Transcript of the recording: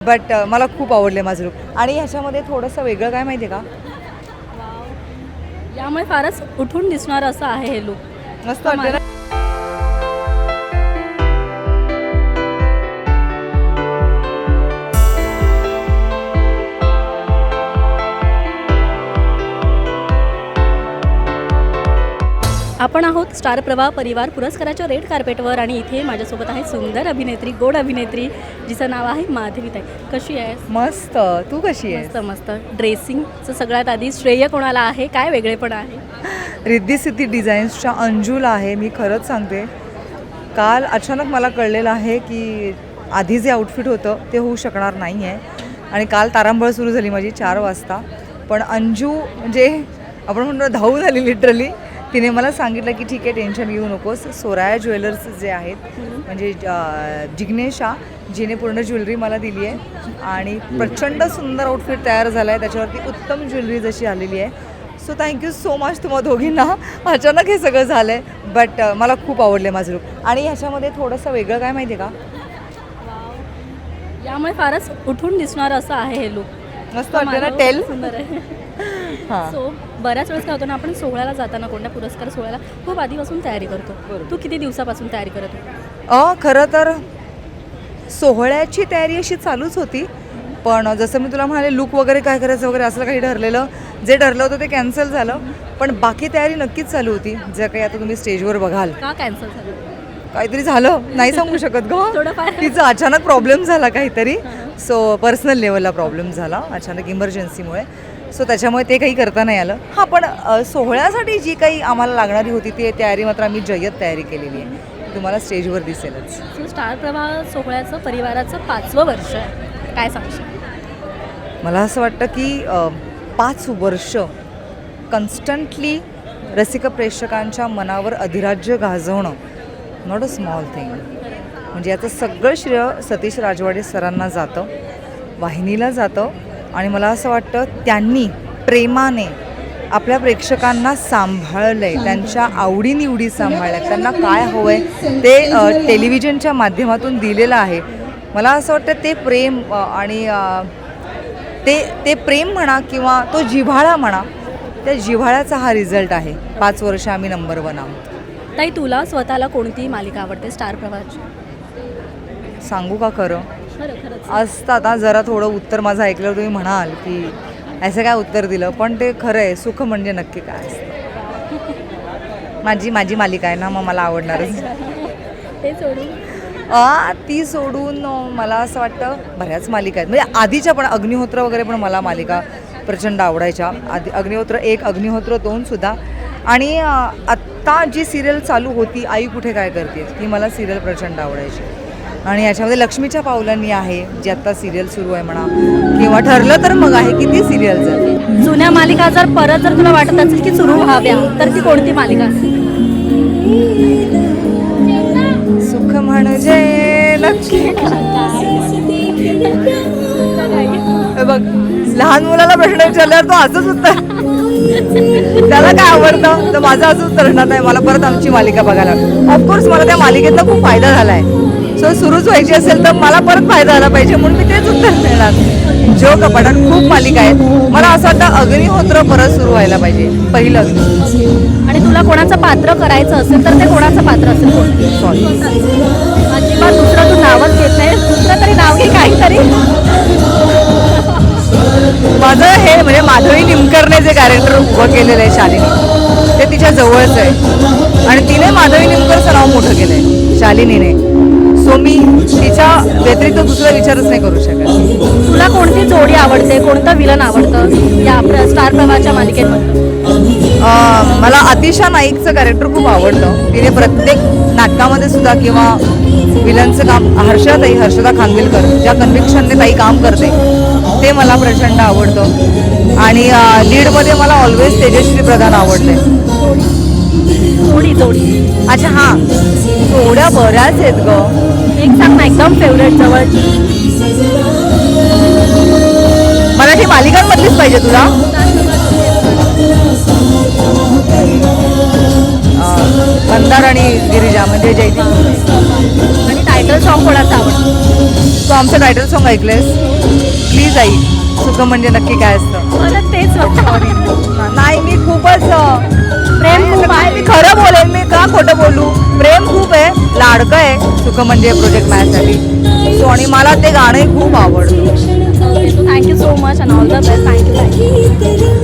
But मला खूप आवडले माझं लुक आणि ह्याच्यामध्ये थोडंसं वेगळं काय माहिती आहे का? यामुळे फारच उठून दिसणार असं आहे हे लुक मस्त वाटतं ना? आपण आहोत स्टार प्रवाह परिवार पुरस्काराच्या रेड कार्पेटवर आणि इथे माझ्यासोबत आहे सुंदर अभिनेत्री गोड अभिनेत्री जिचं नाव आहे माधवीताई कशी आहे मस्त. तू कशी मस्त आहे मस्त. ड्रेसिंगचं सगळ्यात आधी श्रेय कोणाला आहे? काय वेगळेपण आहे? रिद्धी सिद्धी डिझाईन्सच्या अंजूला आहे. मी खरंच सांगते काल अचानक मला कळलेलं आहे की आधी जे आउटफिट होतं ते होऊ शकणार नाही आहे आणि काल तारांबळ सुरू झाली माझी चार वाजता. पण अंजू म्हणजे आपण म्हणतो धाऊ झाली लिटरली तिने मला सांगितलं की ठीक आहे टेन्शन घेऊ नकोस. सोराया ज्वेलर्स जे आहेत म्हणजे जिग्नेशा जिने पूर्ण ज्वेलरी मला दिली आहे. आणि प्रचंड सुंदर आउटफिट तयार झाला आहे त्याच्यावरती उत्तम ज्वेलरी जशी आलेली आहे. सो थँक्यू सो मच तुम्हा दोघींना. अचानक हे सगळं झालं आहे बट मला खूप आवडले माझं लुक आणि ह्याच्यामध्ये थोडंसं वेगळं काय माहिती आहे का यामुळे फारच उठून दिसणार असं आहे हे लुक मस्त ना टेल सुंदर आहे. हां. सो बऱ्याच वेळेस काय होतं ना आपण सोहळ्याला जाताना कोणत्या पुरस्कार सोहळ्याला खूप आधीपासून तयारी करतो. तू किती दिवसापासून तयारी करत होती? अ खरं तर सोहळ्याची तयारी अशी चालूच होती. पण जसं मी तुला म्हणाले लुक वगैरे काय करायचं वगैरे असं काही ठरलेलं जे ठरलं होतं ते कॅन्सल झालं. पण बाकी तयारी नक्कीच चालू होती. जे काही आता तुम्ही स्टेजवर बघाल. का कॅन्सल झालं? काहीतरी झालं. नाही सांगू शकत ग. थोडंफार. तिचा अचानक प्रॉब्लेम झाला काहीतरी. सो पर्सनल लेवलला प्रॉब्लेम झाला अचानक इमर्जन्सीमुळे सो त्याच्यामुळे ते काही करता नाही आलं. हां पण सोहळ्यासाठी जी काही आम्हाला लागणारी होती ती तयारी मात्र आम्ही जय्यत तयारी केलेली आहे. तुम्हाला स्टेजवर दिसेलच. सो स्टार प्रवाह सोहळ्याचं परिवाराचं पाचवं वर्ष आहे. काय सांगशील? मला असं वाटतं की पाच वर्ष कन्स्टंटली रसिक प्रेक्षकांच्या मनावर अधिराज्य गाजवणं नॉट अ स्मॉल थिंग म्हणजे याचं सगळं श्रेय सतीश राजवाडे सरांना जातं वाहिनीला जातं आणि मला असं वाटतं त्यांनी प्रेमाने आपल्या प्रेक्षकांना सांभाळलं आहे त्यांच्या आवडीनिवडी सांभाळल्या त्यांना काय हवं आहे ते टेलिव्हिजनच्या माध्यमातून दिलेलं आहे. मला असं वाटतं ते प्रेम आणि ते ते प्रेम म्हणा किंवा तो जिव्हाळा म्हणा त्या जिव्हाळ्याचा हा रिझल्ट आहे. पाच वर्ष आम्ही नंबर वन आहोत. ताई तुला स्वतःला कोणती मालिका आवडते? स्टार प्रवाहाची सांगू का खरं? खरं खरंच असतं आता जरा थोडं उत्तर माझं ऐकल्यावर तुम्ही म्हणाल की असं काय उत्तर दिलं पण ते खरं आहे सुख म्हणजे नक्की काय असतं. माझी माझी मालिका आहे ना मग मला आवडणारच. ते सोडून? ती सोडून मला असं वाटतं बऱ्याच मालिका आहेत. म्हणजे आधीच्या पण अग्निहोत्र वगैरे पण मला मालिका प्रचंड आवडायच्या. आधी अग्निहोत्र एक अग्निहोत्र दोन सुद्धा. आणि आत्ता जी सिरियल चालू होती आई कुठे काय करते ती मला सिरियल प्रचंड आवडायची. आणि याच्यामध्ये लक्ष्मीच्या पावलांनी आहे जी आत्ता सिरियल सुरू आहे म्हणा. किंवा ठरलं तर मग आहे किती सिरियलचं जुन्या मालिका जर परत जर तुला वाटत असेल की सुरू व्हाव्या तर ती कोणती मालिका? सुख म्हणजे लक्ष्मी. बघ लहान मुलाला प्रश्न विचारल्यावर तो असंच उत्तर. त्याला काय आवडतं? तर माझं असं उत्तर असणार नाही. मला परत आमची मालिका बघायला. ऑफकोर्स मला त्या मालिकेतनं खूप फायदा झाला आहे सो सुरूच व्हायची असेल तर मला परत फायदा झाला पाहिजे म्हणून मी तेच उत्तर देणार. जो कपाटात खूप मालिका आहेत मला असं वाटतं अग्निहोत्र परत सुरू व्हायला पाहिजे पहिलं. आणि तुला कोणाचं पात्र करायचं असेल तर ते कोणाचं पात्र असेल सॉरी अजिबात दुसरं तू नावच घेत नाही. दुसरं तरी नाव घे काहीतरी. माझं हे म्हणजे माधवी निमकरने जे कॅरेक्टर उभं केलेलं आहे शालिनी ते तिच्या जवळच आहे. आणि तिने माधवी निमकरचं नाव व्यतिरिक्त दुसरा विचारच नाही करू शकत. तुला कोणती जोडी आवडते? कोणतं विलन आवडतं? या प्र- स्टार प्रवाहाच्या मालिकेमध्ये मला अतिशा नाईकचं कॅरेक्टर खूप आवडतं. तिने प्रत्येक नाटकामध्ये सुद्धा किंवा विलनचं काम हर्षदाताई हर्षदा खानविलकर ज्या कन्व्हिक्शनने ताई काम करते ते मला प्रचंड आवडतं. आणि लीडमध्ये मला ऑलवेज तेजश्री प्रधान आवडते. थोडी थोडी अच्छा हां. थोड्या बऱ्याच आहेत ग. एक सांग ना एकदम फेवरेट जवळ. मला ती मालिकांमधलीच पाहिजे तुला? मंदार आणि गिरिजा म्हणजे जयदीप. आणि टायटल सॉन्ग कोणाचं आवडतं? तू आमचं टायटल सॉन्ग ऐकलेस प्लीज आई. सुख म्हणजे नक्की काय असतं? परत तेच वाटतं. नाही मी खूपच प्रेम खूप आहे. मी खरं बोलेन मी का खोटं बोलू? प्रेम खूप आहे लाडकं आहे सुख म्हणजे प्रोजेक्ट माझ्यासाठी. सो आणि मला ते गाणंही खूप आवडतं. Thank you so much and all the best thank you thank you